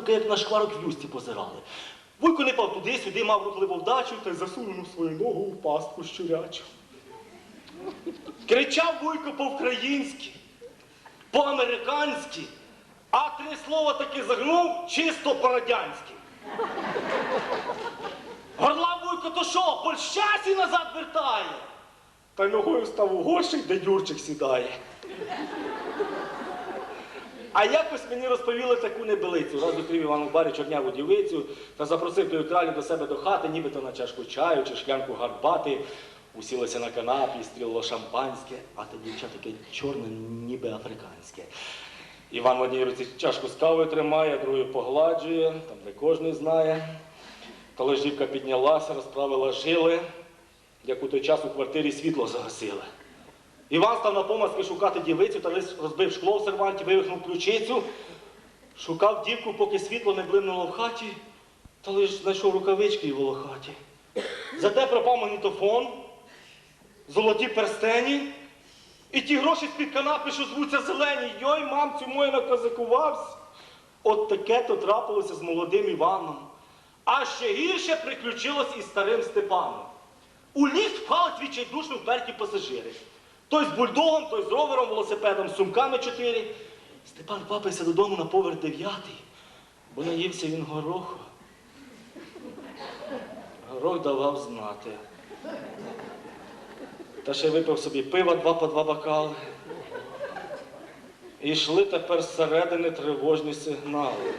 Вуйка, як на шкварок в люсті позирали. Вуйко не пав туди-сюди, мав рухливу вдачу та й засунув свою ногу у пастку щурячу. Кричав Вуйко по-українськи, по-американськи, а три слова таки загнув чисто по-радянськи. Горлав Вуйко, то що, польщасі назад вертає? Та й ногою став у гошик, де Юрчик сідає. А якось мені розповіли таку небелицю. Раз зустрів Іван барі чорняву дівицю та запросив тою кралю до себе до хати, нібито на чашку чаю чи шклянку гарбати. Усілося на канапі, стріло шампанське, а те дівча таке чорне, ніби африканське. Іван в одній руці чашку з кавою тримає, другою погладжує, там де кожний знає. Коли жінка піднялася, розправила жили, як у той час у квартирі світло загасили. Іван став на помазки шукати дівицю та розбив шкло в серванті, вивихнув ключицю, шукав дівку, поки світло не блимнуло в хаті, та лиш знайшов рукавички і волохаті. Зате пропав магнітофон, золоті перстені і ті гроші з-під канапи, що звуться зелені. Йой, мамцю мою наказикувався. От таке то трапилося з молодим Іваном. А ще гірше приключилось із старим Степаном. У ліфт впали відчайдушно вперті пасажири. Той з бульдогом, той з ровером, велосипедом, з сумками чотири. Степан квапився додому на поверх дев'ятий, бо наївся він гороху. Горох давав знати. Та ще випив собі пива два по два бокали. І йшли тепер зсередини тривожні сигнали.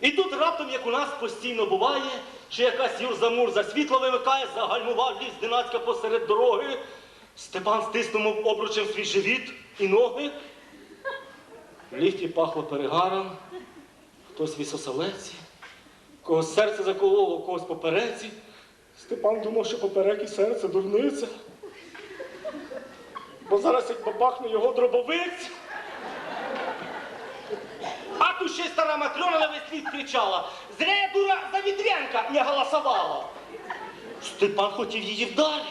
І тут раптом, як у нас постійно буває, що якась юрза-мурза світло вимикає, загальмував ліс динацька посеред дороги. Степан стиснув обручем свій живіт і ноги. В ліфті пахло перегаром, хтось вісосалеці, когось серце закололо, когось попереці. Степан думав, що поперек і серце дурниця. Бо зараз як бабахне його дробовик. А тут ще стара Матрона на весь світ кричала. Зря я дура за Вітренка не голосувала. Степан хотів її вдарити.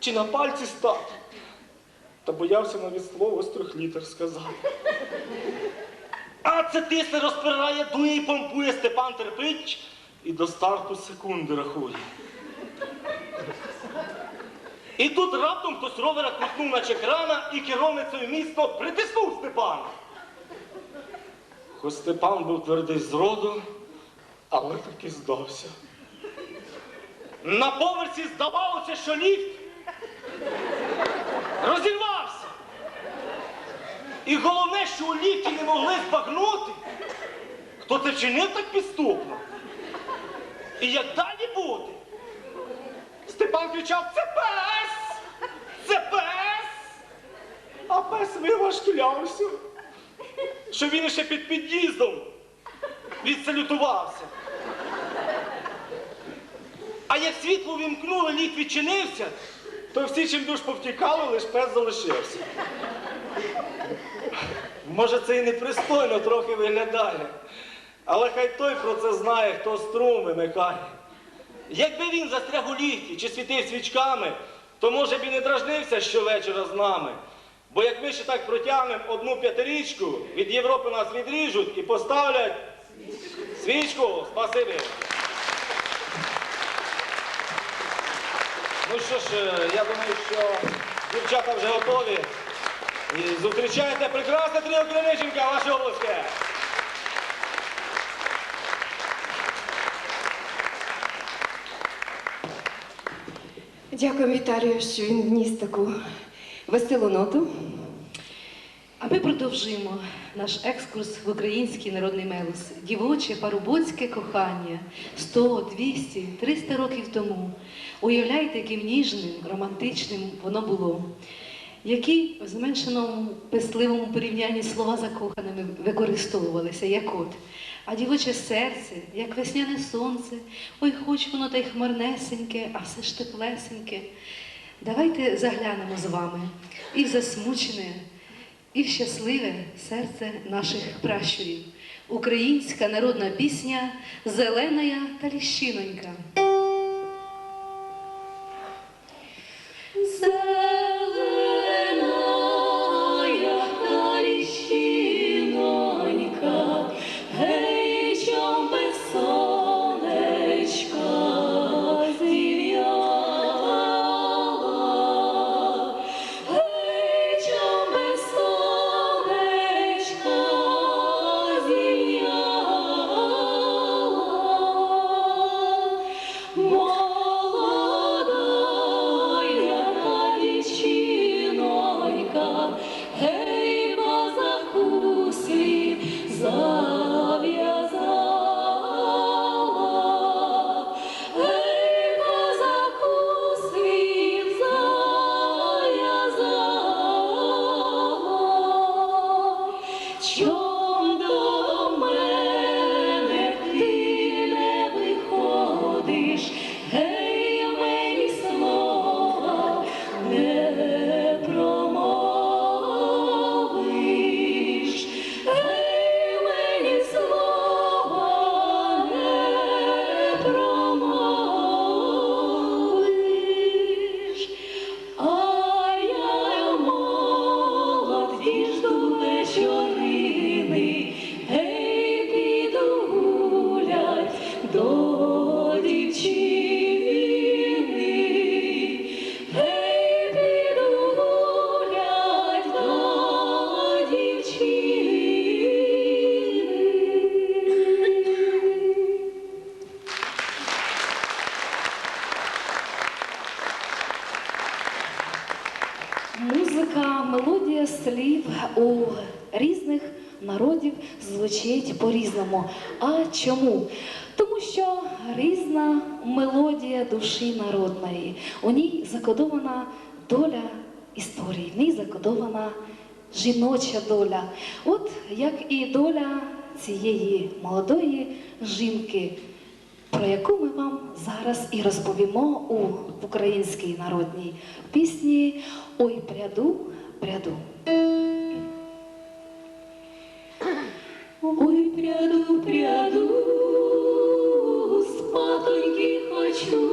Чи на пальці стати. Та боявся навіть слово з трьох літер сказати. А це тисне розпирає, дує і помпує, Степан терпить і до старту секунди рахує. І тут раптом хтось ровера крутнув наче крана і керовницею місто притиснув Степана. Хоч Степан був твердий з роду, але таки здався. На поверсі здавалося, що ліфт розірвався. І головне, що у ліфті не могли збагнути, хто це вчинив так підступно. І як далі буде? Степан кричав: це пес! Це пес! А пес виважклявся що він ще під під'їздом відсалютувався. А як світло вімкнули, літ відчинився, то всі чим душ повтікали, лиш пес залишився. Може, це і непристойно трохи виглядає, але хай той про це знає, хто струм вимикає. Якби він застряг у ліфті чи світив свічками, то може б і не дражнився щовечора з нами. Бо як ми ще так протягнемо одну п'ятирічку, від Європи нас відріжуть і поставлять свічку. Спасибі. Ну що ж, е, я думаю, що дівчата вже готові. І зустрічайте прекрасне тріо Кремиченка, ваші обласки. Дякую Віталію, що він вніс таку веселу ноту. А ми продовжуємо наш екскурс в український народний мелос. Дівоче парубоцьке кохання 100, 200, 300 років тому. Уявляєте, яким ніжним, романтичним воно було. Які в зменшеному писливому порівнянні слова закоханими використовувалися, як от. А дівоче серце, як весняне сонце, ой, хоч воно та й хмарнесеньке, а все ж теплесеньке. Давайте заглянемо з вами і в засмучене, і в щасливе серце наших пращурів. Українська народна пісня Зеленая та ліщинонька. по-різному. А чому? Тому що різна мелодія душі народної, у ній закодована доля історії, в ній закодована жіноча доля. От як і доля цієї молодої жінки. Про яку ми вам зараз і розповімо у українській народній пісні Ой, пряду, пряду. Пряду, пряду, спатоньки хочу.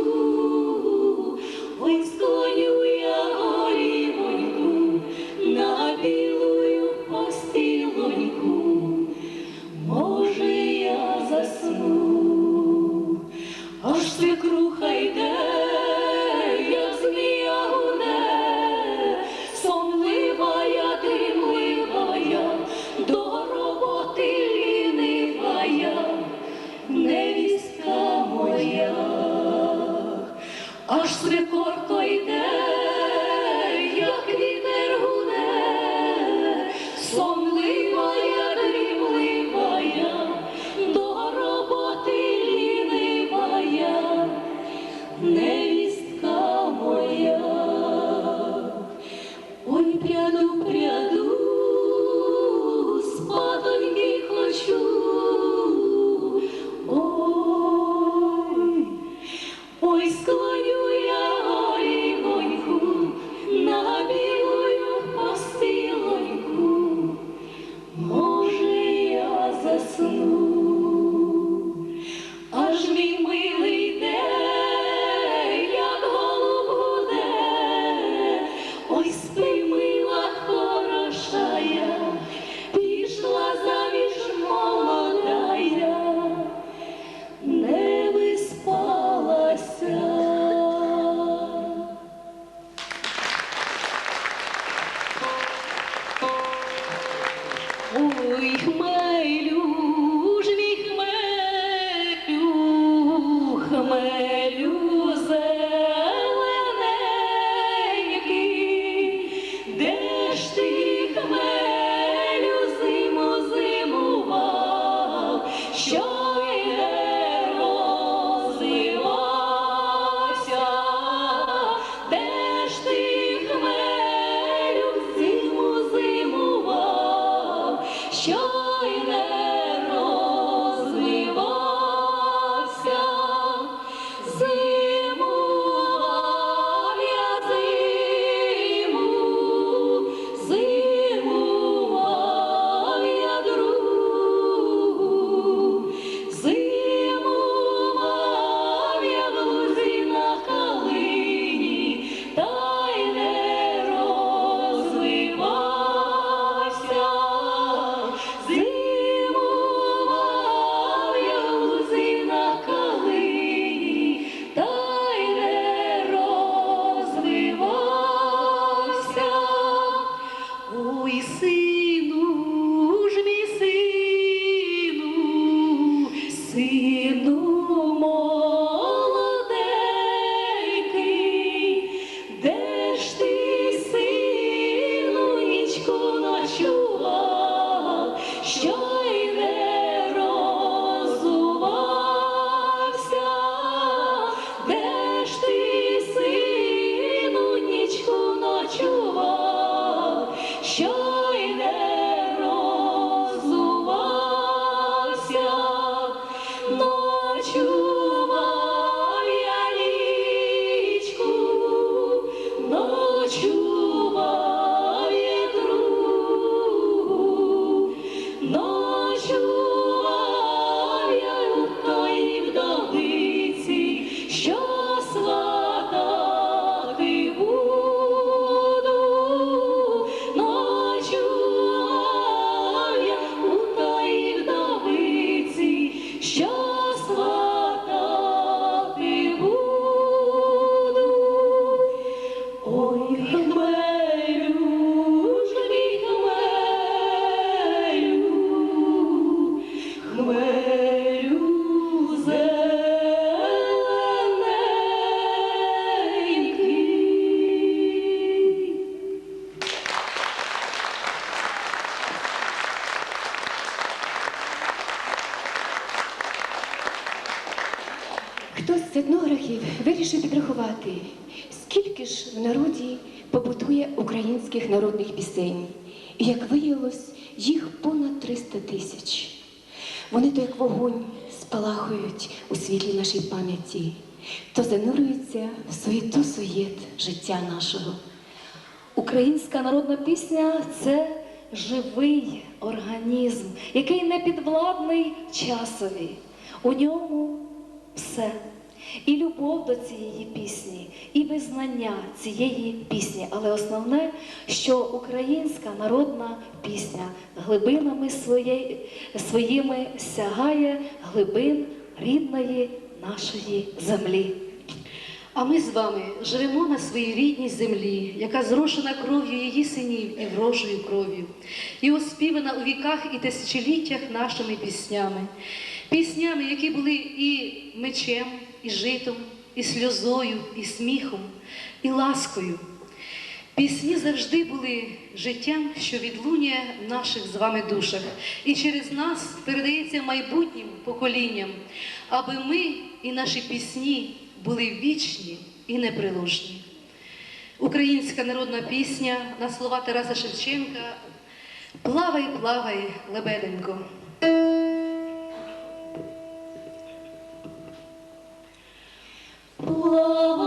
Скільки в народі побутує українських народних пісень. І як виявилось, їх понад 300 тисяч. Вони то як вогонь спалахують у світлі нашої пам'яті, то занурюються в суєту суєт життя нашого. Українська народна пісня це живий організм, який не підвладний часові. У ньому все. І любов до цієї пісні, і визнання цієї пісні. Але основне, що українська народна пісня глибинами своїми сягає глибин рідної нашої землі. А ми з вами живемо на своїй рідній землі, яка зрошена кров'ю її синів і врожою кров'ю, і оспівана у віках і тисячоліттях нашими піснями, піснями, які були і мечем, і житом, і сльозою, і сміхом, і ласкою. Пісні завжди були життям, що відлунює в наших з вами душах, і через нас передається майбутнім поколінням, аби ми і наші пісні були вічні і неприложні. Українська народна пісня на слова Тараса Шевченка Плавай, плавай, лебеденько. Плавай,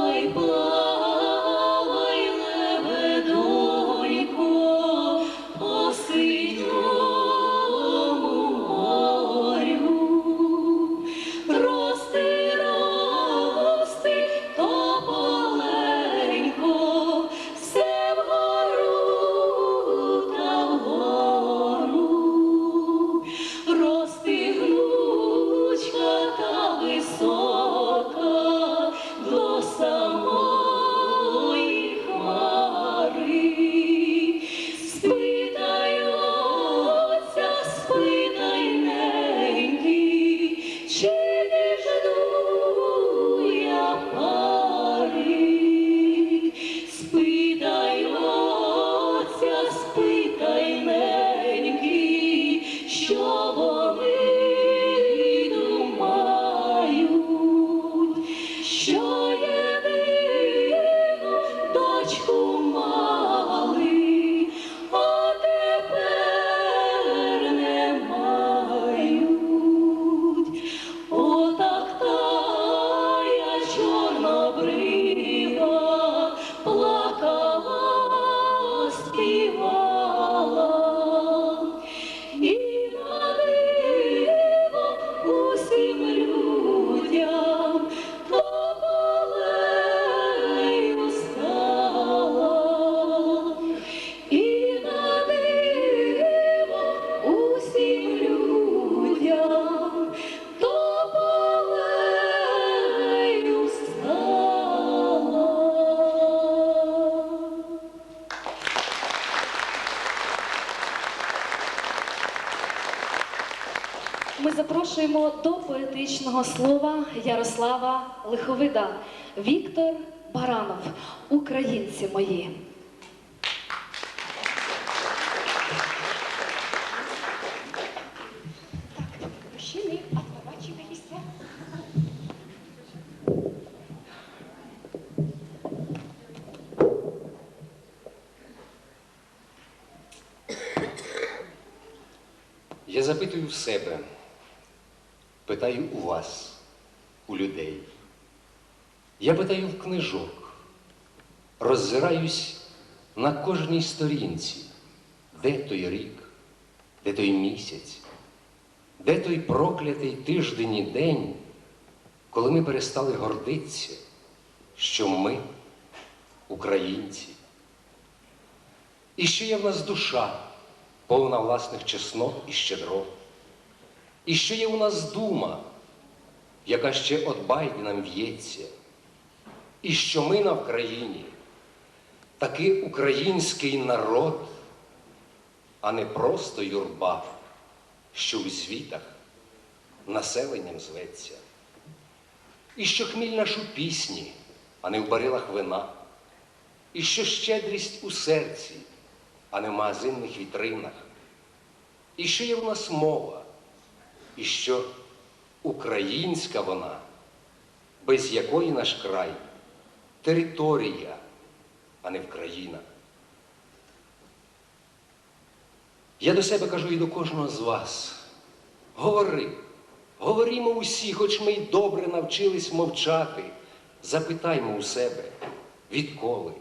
поетичного слова Ярослава Лиховида. Віктор Баранов, українці мої. Я запитую в себе, питаю у вас, у людей. Я питаю в книжок, роззираюсь на кожній сторінці, де той рік, де той місяць, де той проклятий тиждень і день, коли ми перестали гордитися, що ми українці. І що є в нас душа, повна власних чеснот і щедрот. І що є у нас дума, яка ще от байди нам в'ється, і що ми на Вкраїні таки український народ, а не просто юрба, що у звітах населенням зветься. І що хміль наш у пісні, а не в барилах вина, і що щедрість у серці, а не в магазинних вітринах. І що є в нас мова, і що українська вона, без якої наш край територія, а не Вкраїна. Я до себе кажу і до кожного з вас. Говори, говорімо усі, хоч ми й добре навчились мовчати. Запитаймо у себе, відколи,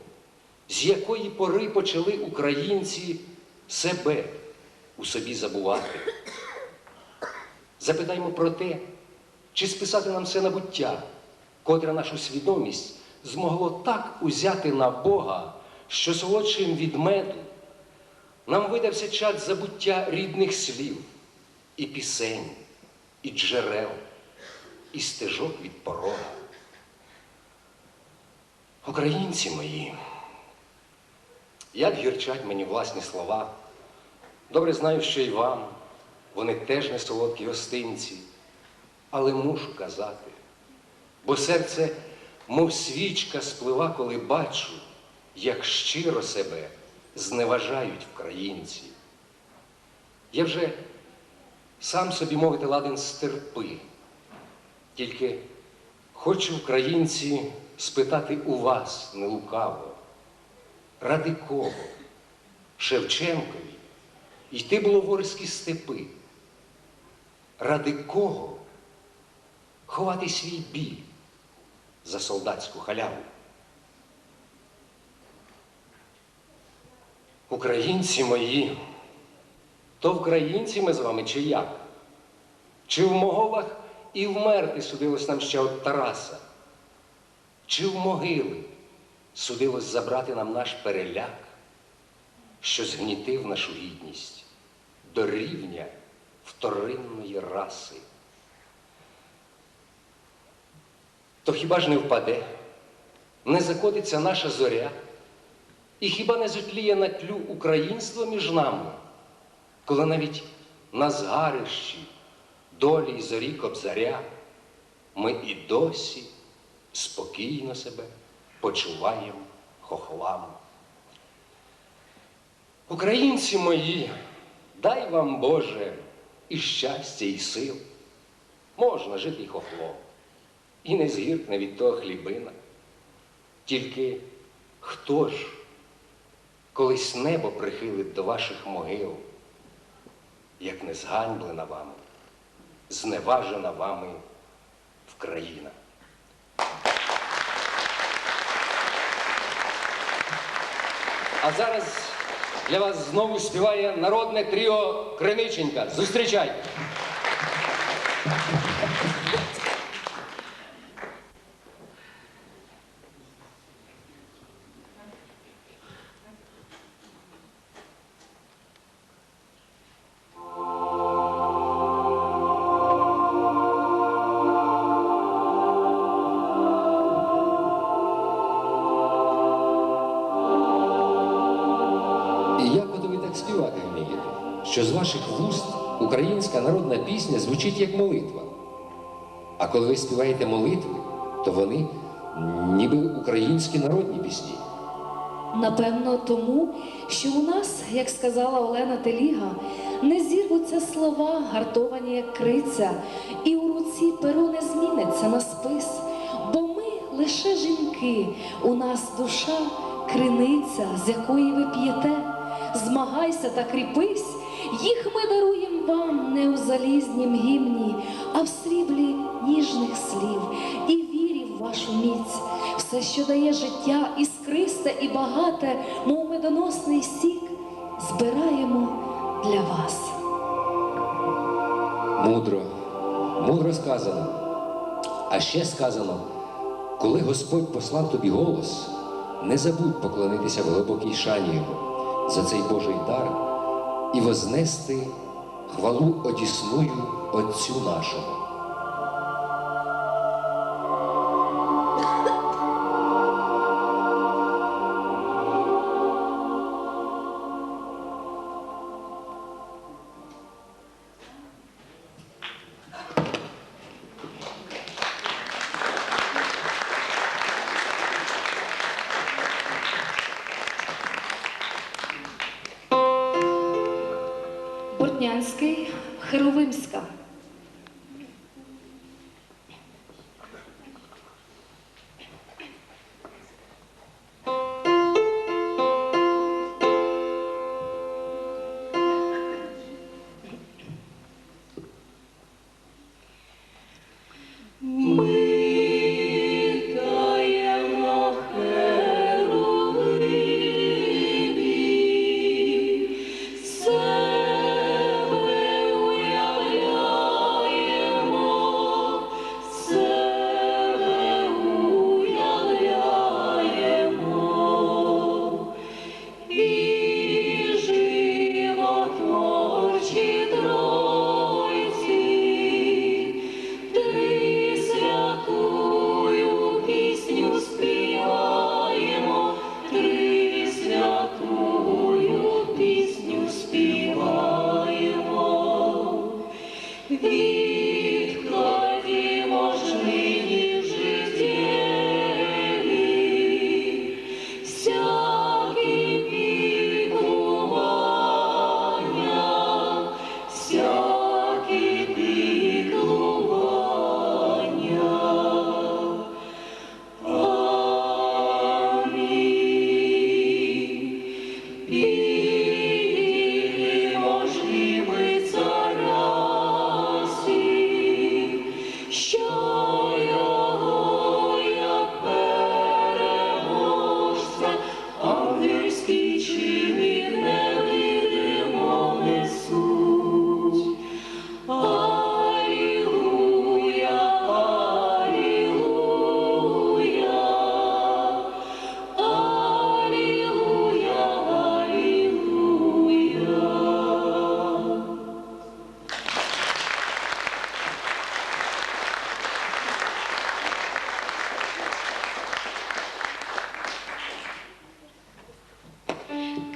з якої пори почали українці себе у собі забувати. Запитаймо про те, чи списати нам все на буття, котре нашу свідомість змогло так узяти на Бога, що солодшим від меду нам видався час забуття рідних слів, і пісень, і джерел, і стежок від порога. Українці мої, як гірчать мені власні слова, добре знаю, що і вам вони теж не солодкі гостинці, але мушу казати, бо серце, мов свічка, сплива, коли бачу, як щиро себе зневажають вкраїнці. Я вже сам собі мовити ладен стерпи, тільки хочу, українці, спитати у вас нелукаво, ради кого? Шевченкові? Йти було ворські степи, ради кого ховати свій біль за солдатську халяву. Українці мої, то українці ми з вами чи як? Чи в моголах і вмерти судилось нам ще от Тараса? Чи в могили судилось забрати нам наш переляк, що згнітив нашу гідність до рівня вторинної раси? То хіба ж не впаде, не закотиться наша зоря? І хіба не зотліє на тлю українство між нами, коли навіть на згарищі долі й зорі кобзаря ми і досі спокійно себе почуваємо хохлами. Українці мої, дай вам Боже і щастя, і сил. Можна жити й хохлом, і не згіркне від того хлібина. Тільки хто ж колись небо прихилить до ваших могил, як не зганьблена вами, зневажена вами Вкраїна. А зараз для вас знову співає народне тріо Криниченька. Зустрічайте! Співати вмієте, що з ваших вуст українська народна пісня звучить як молитва. А коли ви співаєте молитви, то вони ніби українські народні пісні. Напевно, тому, що у нас, як сказала Олена Теліга, не зірвуться слова, гартовані як криця, і у руці перо не зміниться на спис, бо ми лише жінки, у нас душа криниця, з якої ви п'єте. Змагайся та кріпись, їх ми даруємо вам не у залізнім гімні, а в сріблі ніжних слів і вірі в вашу міць. Все, що дає життя, іскристе і багате, мов медоносний сік, збираємо для вас. Мудро, мудро сказано. А ще сказано, коли Господь послав тобі голос, не забудь поклонитися в глибокій шані Його за цей Божий дар і вознести хвалу одісную Отцю нашого.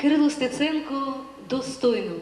Кирило Стеценко достойно.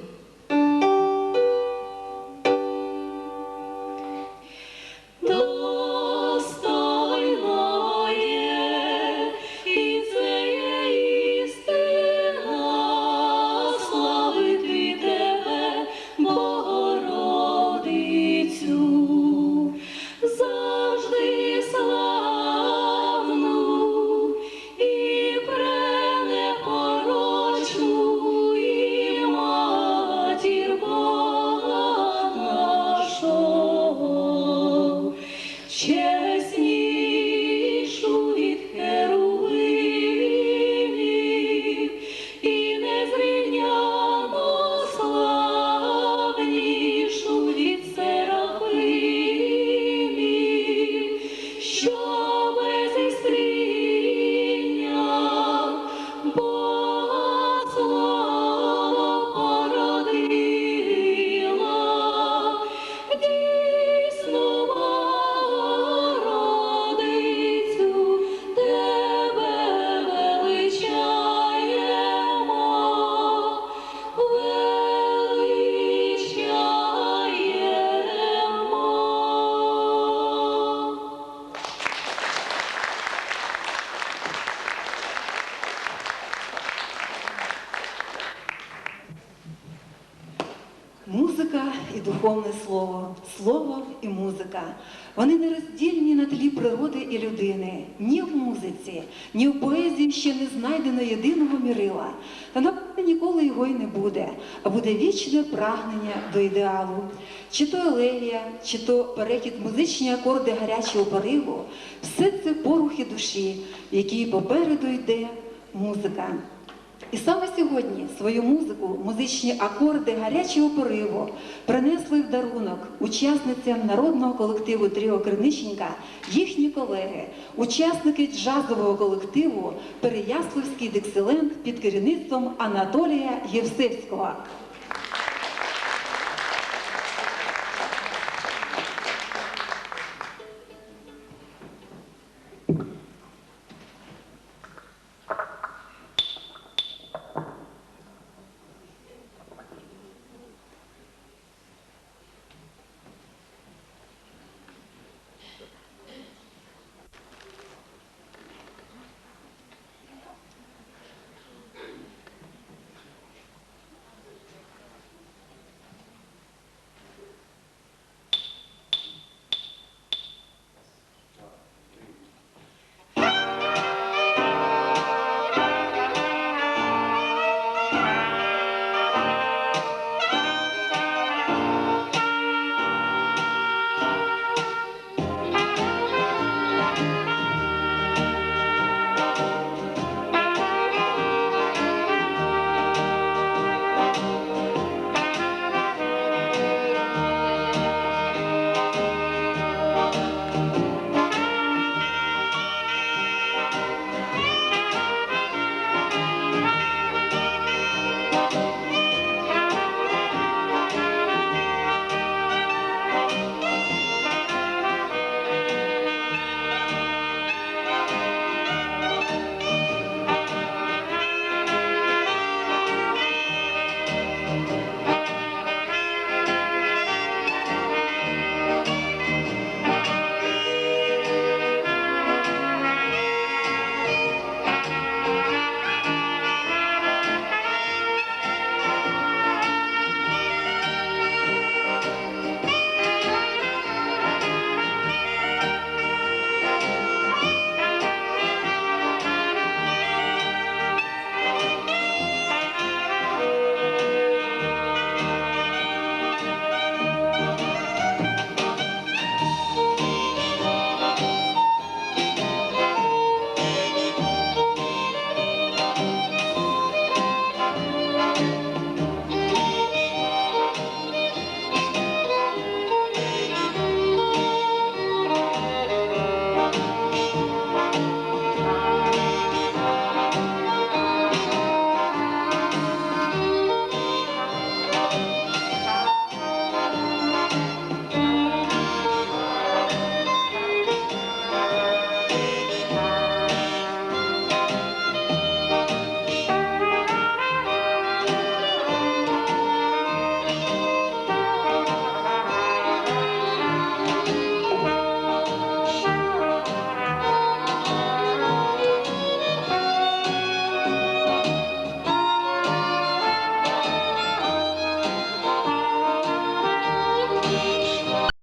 Ні в поезії ще не знайдено єдиного мірила. Та напевно ніколи його й не буде, а буде вічне прагнення до ідеалу. Чи то елегія, чи то перехід музичні акорди гарячого пориву, все це порухи душі, в якій попереду йде музика. І саме сьогодні свою музику, музичні акорди гарячого пориву принесли в дарунок учасницям народного колективу Тріо Кринищенка їхні колеги, учасники джазового колективу Переяславський дикселент під керівництвом Анатолія Євсевського.